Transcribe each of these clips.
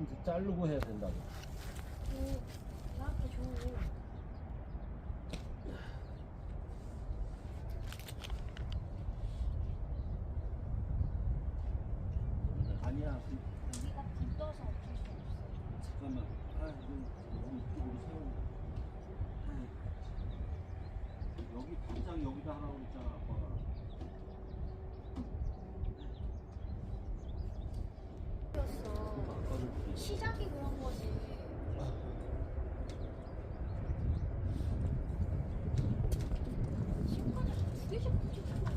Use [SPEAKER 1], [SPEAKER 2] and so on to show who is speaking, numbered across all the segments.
[SPEAKER 1] 이제 자르고 해야 된다고.
[SPEAKER 2] 오, 나한테 줘.
[SPEAKER 1] 아니야. 그,
[SPEAKER 2] 우리가 굳어서 어쩔 수 없어.
[SPEAKER 1] 잠깐만. 아, 이거 너무 이쪽으로 세우고. 여기 당장 여기다 하라고 그랬잖아, 아빠가. 아빠를 그랬지.
[SPEAKER 2] 시작이 그런 거지 두 개씩 붙였잖아.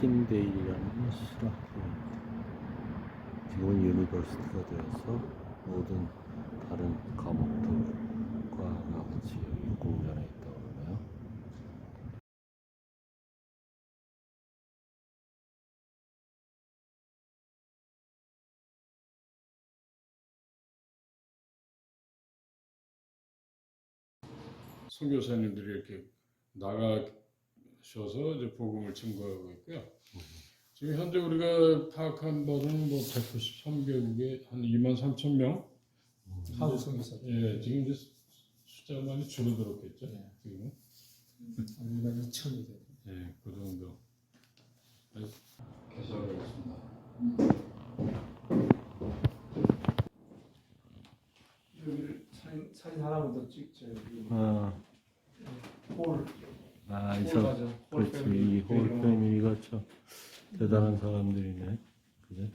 [SPEAKER 1] 팀데일이라는 실학교입니다. 지금은 유니버시티가 되어서 모든 다른 과목들과 같이 공전에 있다고 그러네요.
[SPEAKER 3] 선교사님들이 이렇게 나가 셔서 이제 복음을 증거하고 있고요. 지금 현재 우리가 파악한 바로는 뭐 193개국에 한 2만 3천 명.
[SPEAKER 4] 한국 성교사
[SPEAKER 3] 예, 지금 이제 숫자가 많이 줄어들었겠죠.
[SPEAKER 4] 네.
[SPEAKER 3] 지금은.
[SPEAKER 4] 우리가 2천이 돼.
[SPEAKER 3] 예, 그 정도. 개설하겠습니다.
[SPEAKER 4] 여기를 사진, 사진 하나만 더 찍죠. 여기
[SPEAKER 1] 아,
[SPEAKER 4] 홀,
[SPEAKER 1] 아,
[SPEAKER 4] 홀
[SPEAKER 1] 이서
[SPEAKER 4] 맞아. 홀
[SPEAKER 1] 그렇지
[SPEAKER 4] 패밀리.
[SPEAKER 1] 패밀리가 참 대단한 사람들이네. 그제?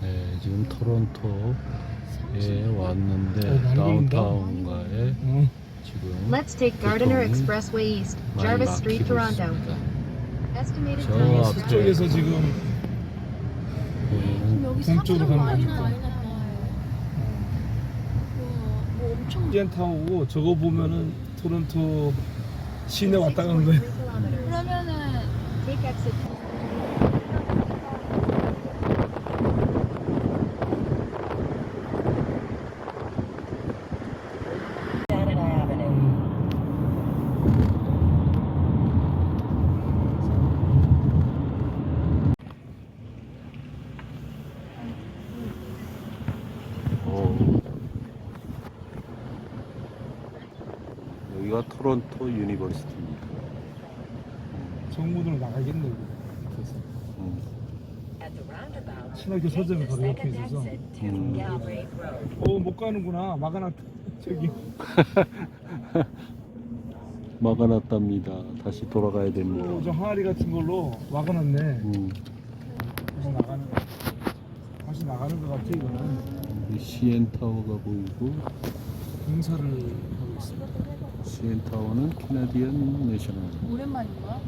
[SPEAKER 1] 네, 지금 토론토에 왔는데
[SPEAKER 4] 어.
[SPEAKER 1] 다운타운가에
[SPEAKER 4] 어.
[SPEAKER 1] 지금
[SPEAKER 5] Let's take Gardiner Expressway East, Jarvis Street, Toronto. Estimated
[SPEAKER 1] 저
[SPEAKER 5] time is
[SPEAKER 1] 앞에
[SPEAKER 4] 서쪽에서 지금
[SPEAKER 2] 여기
[SPEAKER 4] 동쪽으로
[SPEAKER 2] 사람
[SPEAKER 4] 가는
[SPEAKER 2] 많이
[SPEAKER 4] 거니까.
[SPEAKER 2] 나왔나 봐요. 뭐 엄청
[SPEAKER 4] 젠타우고 저거 보면은 토론토 시내 왔다 가는 거예요.
[SPEAKER 5] 6.3 kilometers.
[SPEAKER 2] 그러면은
[SPEAKER 1] 여기가 토론토 유니버시티입니다.
[SPEAKER 4] 정문으로 나가겠네. 그래서
[SPEAKER 1] 음.
[SPEAKER 6] 신학교 서점이 바로 옆에 있어서
[SPEAKER 1] 음.
[SPEAKER 6] 어못 가는구나 막아놨다 저기
[SPEAKER 1] 막아놨답니다. 다시 돌아가야 됩니다.
[SPEAKER 6] 어, 저 항아리 같은 걸로 막아놨네
[SPEAKER 1] 음.
[SPEAKER 6] 다시 나가는 다시 나가는 것 같아 이거는
[SPEAKER 1] CN 타워가 보이고
[SPEAKER 6] 공사를 하고 있습니다
[SPEAKER 1] CN 타워는 캐나디안 내셔널.
[SPEAKER 7] 오랜만인 거야?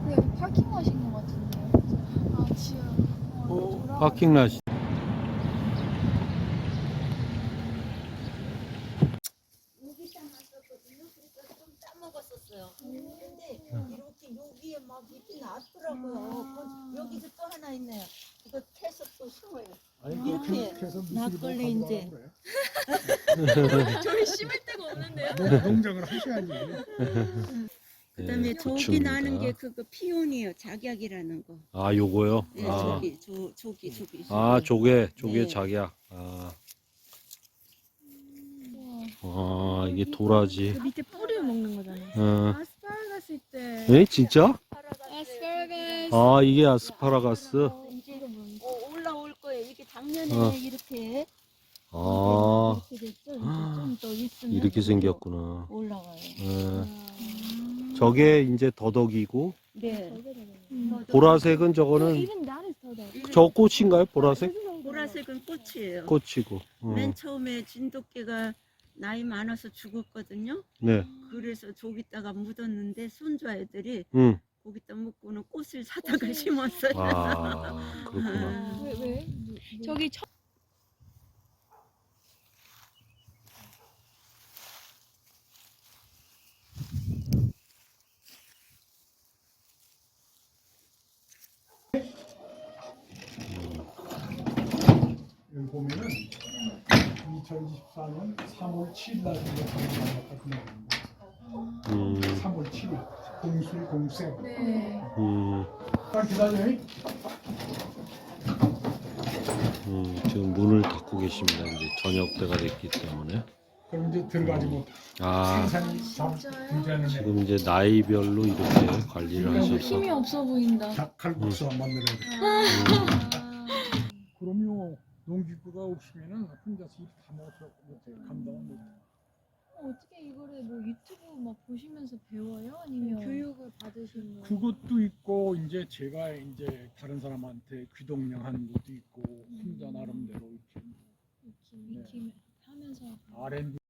[SPEAKER 7] 근데 여기 파킹 하신 것 같은데요? 아 지하.
[SPEAKER 6] 어,
[SPEAKER 1] 파킹 라시.
[SPEAKER 8] 여기다 놨었거든요. 그래서 좀 따먹었었어요. 근데 이렇게 여기에 막 잎이 났더라고요. 그 여기서 또 하나 있네요. 이거 캐서 또 심어요. 이렇게 낙걸레 이제
[SPEAKER 7] 저희 심을 데가 없는데요?
[SPEAKER 6] 농장을 하셔야지
[SPEAKER 8] 그다음에
[SPEAKER 1] 네,
[SPEAKER 8] 저기
[SPEAKER 1] 고추입니다.
[SPEAKER 8] 나는 게 그거 피온이에요. 작약이라는 거.
[SPEAKER 1] 아 요거요?
[SPEAKER 8] 네,
[SPEAKER 1] 아,
[SPEAKER 8] 저기 저 저기 저기.
[SPEAKER 1] 아. 조개 조개
[SPEAKER 8] 네.
[SPEAKER 1] 작약. 아. 아 이게 도라지.
[SPEAKER 7] 그 밑에 뿌리를 먹는 거잖아요.
[SPEAKER 1] 어.
[SPEAKER 7] 아스파라거스 있대.
[SPEAKER 1] 에 진짜?
[SPEAKER 7] 아스파라거스.
[SPEAKER 1] 아 이게 아스파라가스.
[SPEAKER 8] 이제 어, 올라올 거예요. 이게 작년에
[SPEAKER 1] 어.
[SPEAKER 8] 이렇게
[SPEAKER 1] 아
[SPEAKER 8] 이렇게 됐죠. 좀더 있으면
[SPEAKER 1] 이렇게 생겼구나.
[SPEAKER 8] 올라와요.
[SPEAKER 1] 예. 저게 이제 더덕이고
[SPEAKER 8] 네.
[SPEAKER 1] 보라색은 저거는
[SPEAKER 7] so
[SPEAKER 1] 저 꽃인가요? 보라색?
[SPEAKER 8] 보라색은 꽃이에요.
[SPEAKER 1] 꽃이고. 어.
[SPEAKER 8] 맨 처음에 진돗개가 나이 많아서 죽었거든요.
[SPEAKER 1] 네.
[SPEAKER 8] 그래서 저기다가 묻었는데 손주 아이들이
[SPEAKER 1] 응.
[SPEAKER 8] 거기다 묻고는 꽃을 사다가 심었어요.
[SPEAKER 1] 아 그렇구나.
[SPEAKER 7] 왜 왜? 저기 첫
[SPEAKER 6] 여기 보면은 2024년 3월 7일 날 생겼다는 그 말입니다.
[SPEAKER 1] 음,
[SPEAKER 6] 3월 7일 공술 공생.
[SPEAKER 7] 네.
[SPEAKER 1] 음,
[SPEAKER 6] 딱 기다려요.
[SPEAKER 1] 음, 지금 문을 닫고 계십니다. 이제 저녁 때가 됐기 때문에.
[SPEAKER 6] 그럼 이제 들어가지 못.
[SPEAKER 1] 아
[SPEAKER 6] 생산이 다
[SPEAKER 7] 진짜요?
[SPEAKER 6] 문제는
[SPEAKER 1] 지금 이제 나이별로 이렇게 관리를 하셔서.
[SPEAKER 7] 힘이 없어 보인다.
[SPEAKER 6] 닭칼국수 한번 넣어야 돼.
[SPEAKER 7] 아.
[SPEAKER 6] 그럼요. 농기구가 없으면은 혼자서 일다 먹어서 못해 감당을 못해.
[SPEAKER 7] 어떻게 유튜브 막 보시면서 배워요? 아니면 교육을 받으신 거예요?
[SPEAKER 6] 그것도 있고 이제 제가 이제 다른 사람한테 귀동냥 하는 것도 있고 혼자 나름대로 이렇게.
[SPEAKER 7] 익히, 익히 하면서
[SPEAKER 6] R&D